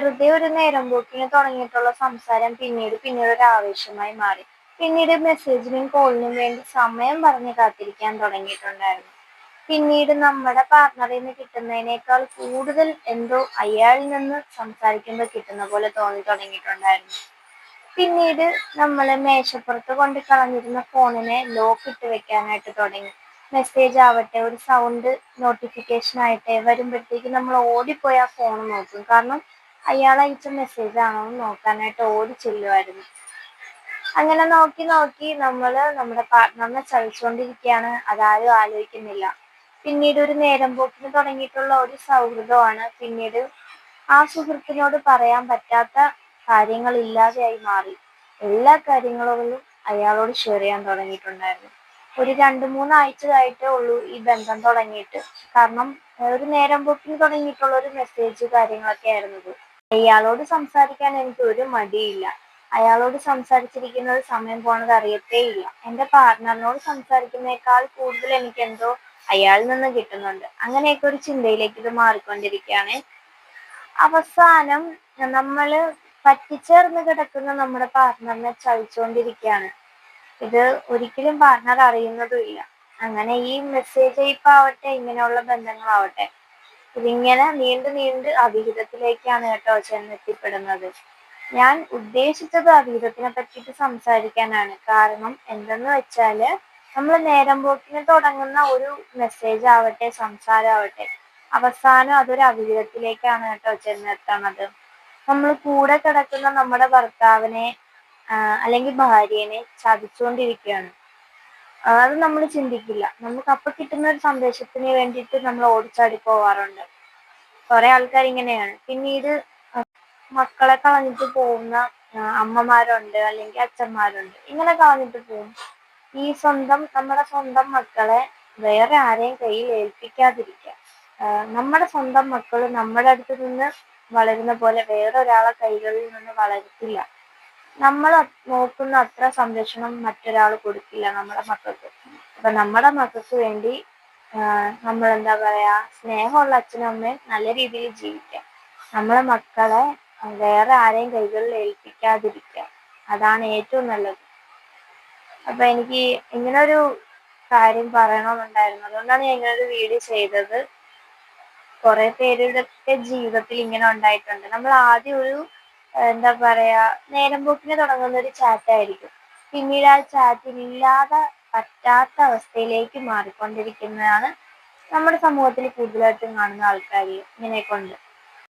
വെറുതെ ഒരു നേരം പോക്കിന് തുടങ്ങിയിട്ടുള്ള സംസാരം പിന്നീട് പിന്നീട് ഒരു ആവേശമായി മാറി. പിന്നീട് മെസ്സേജിനും കോളിനും വേണ്ടി സമയം പറഞ്ഞ് കാത്തിരിക്കാൻ തുടങ്ങിയിട്ടുണ്ടായിരുന്നു. പിന്നീട് നമ്മുടെ പാർട്ണറിൽ നിന്ന് കിട്ടുന്നതിനേക്കാൾ കൂടുതൽ എന്തോ അയാളിൽ നിന്ന് സംസാരിക്കുമ്പോൾ കിട്ടുന്ന പോലെ തോന്നി തുടങ്ങിയിട്ടുണ്ടായിരുന്നു. പിന്നീട് നമ്മൾ മേശപ്പുറത്ത് കൊണ്ട് കളഞ്ഞിരുന്ന ഫോണിനെ ലോക്ക് ഇട്ട് വെക്കാനായിട്ട് തുടങ്ങി. മെസ്സേജ് ആവട്ടെ ഒരു സൗണ്ട് നോട്ടിഫിക്കേഷൻ ആയിട്ടെ വരുമ്പോഴത്തേക്ക് നമ്മൾ ഓടിപ്പോയി ആ ഫോൺ നോക്കും. കാരണം അയാൾ അയച്ച മെസ്സേജ് ആണോ എന്ന് നോക്കാനായിട്ട് ഓടി ചെല്ലുമായിരുന്നു അങ്ങനെ നോക്കി നോക്കി നമ്മൾ നമ്മുടെ പാർട്ട്ണറിനെ ചതിച്ചുകൊണ്ടിരിക്കുകയാണ് അതാരും ആലോചിക്കുന്നില്ല. പിന്നീട് ഒരു നേരം പോക്കിന് തുടങ്ങിയിട്ടുള്ള ഒരു സൗഹൃദമാണ് പിന്നീട് ആ സുഹൃത്തിനോട് പറയാൻ പറ്റാത്ത കാര്യങ്ങൾ ഇല്ലാതെയായി മാറി. എല്ലാ കാര്യങ്ങളും അയാളോട് ഷെയർ ചെയ്യാൻ തുടങ്ങിയിട്ടുണ്ടായിരുന്നു. ഒരു രണ്ട് മൂന്നാഴ്ചയായിട്ടേ ഉള്ളൂ ഈ ബന്ധം തുടങ്ങിയിട്ട്. കാരണം ഒരു നേരം പോക്കിന് തുടങ്ങിയിട്ടുള്ള ഒരു മെസ്സേജ് കാര്യങ്ങളൊക്കെ ആയിരുന്നത് അയാളോട് സംസാരിക്കാൻ എനിക്ക് ഒരു മടിയില്ല. അയാളോട് സംസാരിച്ചിരിക്കുന്ന ഒരു സമയം പോണത് അറിയത്തേ ഇല്ല. എന്റെ പാർട്ട്ണറിനോട് സംസാരിക്കുന്നേക്കാൾ കൂടുതൽ എനിക്ക് എന്തോ അയാളിൽ നിന്ന് കിട്ടുന്നുണ്ട്. അങ്ങനെയൊക്കെ ഒരു ചിന്തയിലേക്ക് ഇത് മാറിക്കൊണ്ടിരിക്കുകയാണ്. അവസാനം നമ്മൾ പറ്റിച്ചേർന്ന് കിടക്കുന്ന നമ്മുടെ പാർട്ട്ണറിനെ ചതിച്ചുകൊണ്ടിരിക്കുകയാണ് ഇത് ഒരിക്കലും പാർട്ട്ണർ അറിയുന്നതുമില്ല അങ്ങനെ ഈ മെസ്സേജ് ഇപ്പാവട്ടെ ഇങ്ങനെയുള്ള ബന്ധങ്ങളാവട്ടെ ഇതിങ്ങനെ നീണ്ടു നീണ്ട് അവിഹിതത്തിലേക്കാണ് കേട്ടോ ചെന്നെത്തിപ്പെടുന്നത്. ഞാൻ ഉദ്ദേശിച്ചത് അവിഹിതത്തിനെ പറ്റിയിട്ട് സംസാരിക്കാനാണ്. കാരണം എന്തെന്ന് വെച്ചാൽ നമ്മൾ നേരം പോക്കിന് തുടങ്ങുന്ന ഒരു മെസ്സേജ് ആവട്ടെ സംസാരമാവട്ടെ അവസാനം അതൊരു അവിഹിതത്തിലേക്കാണ് കേട്ടോ ചെന്നെത്തണത്. നമ്മൾ കൂടെ കിടക്കുന്ന നമ്മുടെ ഭർത്താവിനെ അല്ലെങ്കിൽ ഭാര്യനെ ചതിച്ചുകൊണ്ടിരിക്കുകയാണ് അത് നമ്മൾ ചിന്തിക്കില്ല. നമുക്ക് അപ്പൊ കിട്ടുന്ന ഒരു സന്ദേശത്തിന് വേണ്ടിയിട്ട് നമ്മൾ ഓടിച്ചാടി പോവാറുണ്ട്. കുറെ ആൾക്കാർ ഇങ്ങനെയാണ്. പിന്നീട് മക്കളെ കളഞ്ഞിട്ട് പോകുന്ന അമ്മമാരുണ്ട് അല്ലെങ്കിൽ അച്ഛന്മാരുണ്ട്. ഇങ്ങനെ കളഞ്ഞിട്ട് പോകും. ഈ സ്വന്തം നമ്മുടെ സ്വന്തം മക്കളെ വേറെ ആരെയും കയ്യിൽ ഏൽപ്പിക്കാതിരിക്കുക. നമ്മുടെ സ്വന്തം മക്കൾ നമ്മുടെ അടുത്ത് നിന്ന് വളരുന്ന പോലെ വേറെ ഒരാളെ കൈകളിൽ നിന്ന് വളരത്തില്ല. നമ്മൾ നോക്കുന്ന അത്ര സംരക്ഷണം മറ്റൊരാൾ കൊടുക്കില്ല നമ്മുടെ മക്കൾക്ക്. അപ്പൊ നമ്മുടെ മക്കൾക്ക് വേണ്ടി നമ്മൾ എന്താ പറയാ സ്നേഹമുള്ള അച്ഛനും അമ്മയും നല്ല രീതിയിൽ ജീവിക്കാം. നമ്മളെ മക്കളെ വേറെ ആരെയും കൈകളിൽ ഏൽപ്പിക്കാതിരിക്കുക അതാണ് ഏറ്റവും നല്ലത്. അപ്പൊ എനിക്ക് ഇങ്ങനെ ഒരു കാര്യം പറയണമെന്നുണ്ടായിരുന്നു അതുകൊണ്ടാണ് ഞാൻ ഇങ്ങനെ ഒരു വീഡിയോ ചെയ്തത്. കുറെ പേരുടെ ജീവിതത്തിൽ ഇങ്ങനെ ഉണ്ടായിട്ടുണ്ട്. നമ്മൾ ആദ്യം ഒരു എന്താ പറയാ നേരം പോക്കിന് തുടങ്ങുന്ന ഒരു ചാറ്റ് ആയിരിക്കും പിന്നീട് ആ ചാറ്റിനില്ലാതെ പറ്റാത്ത അവസ്ഥയിലേക്ക് മാറിക്കൊണ്ടിരിക്കുന്നതാണ് നമ്മുടെ സമൂഹത്തിൽ കൂടുതലായിട്ടും കാണുന്ന ആൾക്കാർ ഇങ്ങനെ കൊണ്ട്